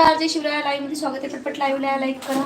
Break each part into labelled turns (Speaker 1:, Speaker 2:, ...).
Speaker 1: नमस्कार जय शिवराय लाईव्हमध्ये स्वागत आहे. पटपट लाईव्हला लाईक करा.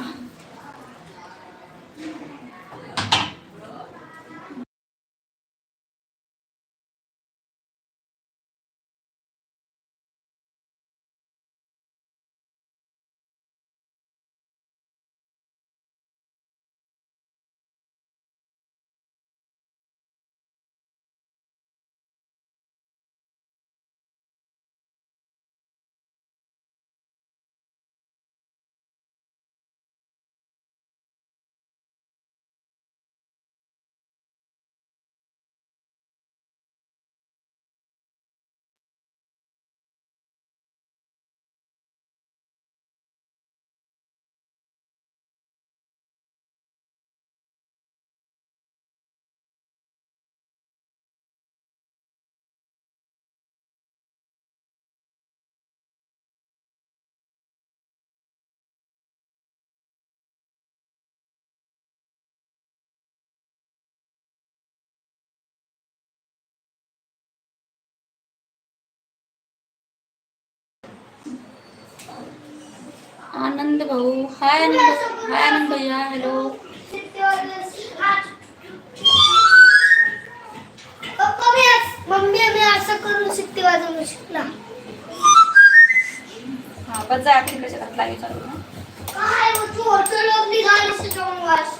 Speaker 1: आनंद भाऊ. हाय आनंद हाय आनंद भैया हॅलो
Speaker 2: मम्मी मी असं करून शिकते वाजवून शिकला.
Speaker 1: हा बस जा तिकडे शेतात लाईव्ह चालू ना.
Speaker 2: काय तू हॉटेल निघालीस जाऊन वास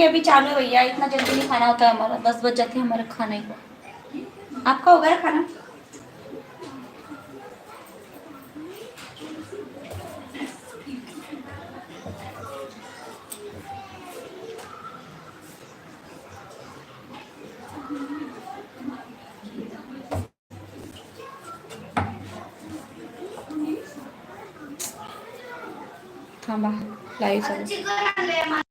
Speaker 1: नहीं, अभी चालू है भैया, इतना जल्दी नहीं खाना होता है हमारा, दस बज जाते हैं हमारे खाने को आपका हो गया खाना? थांबा लाईव्ह चालू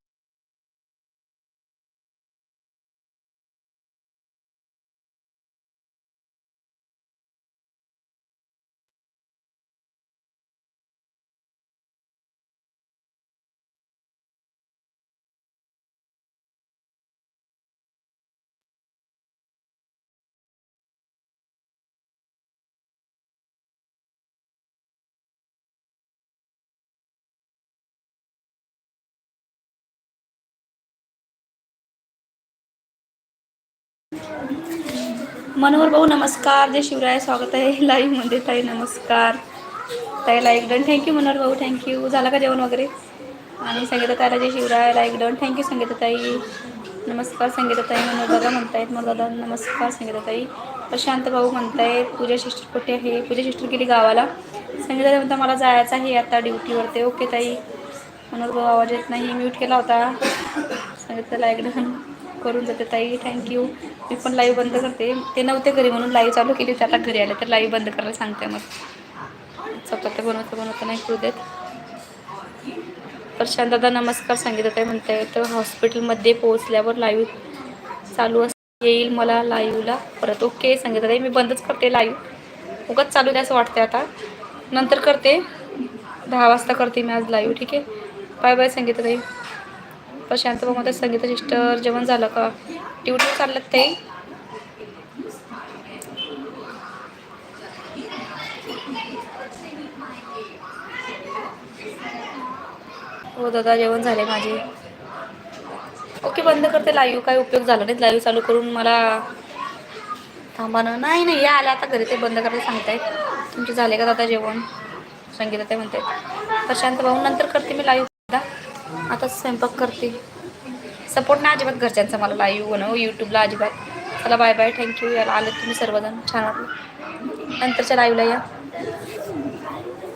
Speaker 1: मनोहर भाऊ नमस्कार. जय शिवराय. स्वागत आहे लाईव्हमध्ये. ताई नमस्कार. ताई लाईक डन थँक्यू मनोहर भाऊ. थँक्यू झालं का जेवण वगैरे? आणि संगीता ताईला जय Shivray. Like done thank you Sangeeta ताई नमस्कार संगीता ताई मनोहर दादा म्हणतायत. मनोहर दादा नमस्कार संगीता ताई प्रशांत भाऊ म्हणतायत पूजा सिस्टर कुठे आहे? पूजा सिस्टर गेली गावाला. संगीता ताई म्हणता मला जायचं आहे आता ड्युटीवरती ओके ताई. मनोहर भाऊ आवाज येत नाही. म्यूट केला होता. संगीता लाईक डन करून जाते ताई थँक्यू मी पण लाईव्ह बंद करते. ते नव्हते घरी म्हणून लाईव्ह चालू केली होती आता घरी आले तर लाईव्ह बंद करायला सांगते मग. चपात्या बनवता बनवता नाही करू देत. प्रशांत दादा नमस्कार सांगितलं ताई म्हणताय तर हॉस्पिटलमध्ये पोहोचल्यावर लाईव्ह चालू अस येईल मला लाईव्हला परत ओके सांगितलं ताई मी बंदच करते लाईव्ह उगाच चालू द्या असं वाटते आता. नंतर करते. दहा वाजता करते मी आज लाईव्ह ठीक आहे. बाय बाय सांगितलं ताई. प्रशांत मध्ये संगीता सिस्टर जेवण झालं का? ड्युटी चाललं ते. हो दादा जेवण झाले माझे. ओके बंद करते. लाईव्ह काय उपयोग झाला नाही लाईव्ह चालू करून मला थांबा ना. नाही नाही या आल्या आता घरी. ते बंद करायला सांगतायत. तुमचे झाले का दादा जेवण? संगीता ते म्हणते प्रशांत भाऊ नंतर करते मी लाईव्ह. आता स्वयंपाक करते. सपोर्ट नाही अजिबात घरच्यांचा मला लाईव्ह बनव यूट्यूबला अजिबात. चला बाय बाय थँक्यू याला आलं तुम्ही सर्वजण. छान वाटलं. नंतरच्या लाईव्हला या.